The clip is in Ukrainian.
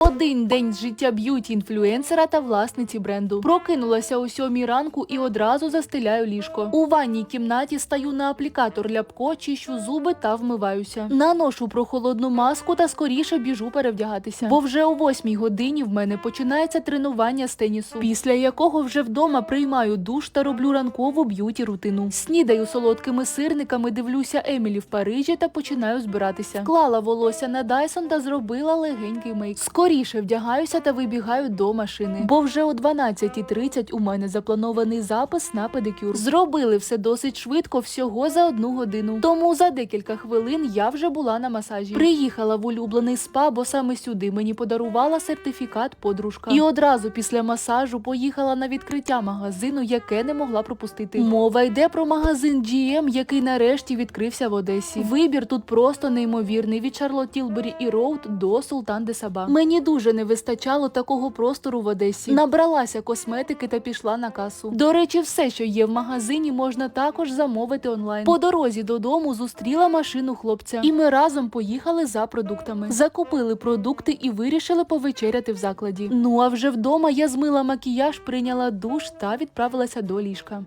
Один день з життя б'юті інфлюенсера та власниці бренду. Прокинулася о сьомій ранку і одразу застеляю ліжко. У ванній кімнаті стаю на аплікатор ляпко, чищу зуби та вмиваюся. Наношу прохолодну маску та скоріше біжу перевдягатися. Бо вже о восьмій годині в мене починається тренування з тенісу, після якого вже вдома приймаю душ та роблю ранкову б'юті рутину. Снідаю солодкими сирниками, дивлюся Емілі в Парижі та починаю збиратися. Клала волосся на Дайсон та зробила легенький мейк. Скоріше вдягаюся та вибігаю до машини. Бо вже о 12.30 у мене запланований запис на педикюр. Зробили все досить швидко, всього за одну годину. Тому за декілька хвилин я вже була на масажі. Приїхала в улюблений спа, бо саме сюди мені подарувала сертифікат подружка. І одразу після масажу поїхала на відкриття магазину, яке не могла пропустити. Мова йде про магазин GM, який нарешті відкрився в Одесі. Вибір тут просто неймовірний від Tilbury і Роуд до Султан де Саба. Мені дуже не вистачало такого простору в Одесі. Набралася косметики та пішла на касу. До речі, все, що є в магазині, можна також замовити онлайн. По дорозі додому зустріла машину хлопця, і ми разом поїхали за продуктами. Закупили продукти і вирішили повечеряти в закладі. Ну а вже вдома я змила макіяж, прийняла душ та відправилася до ліжка.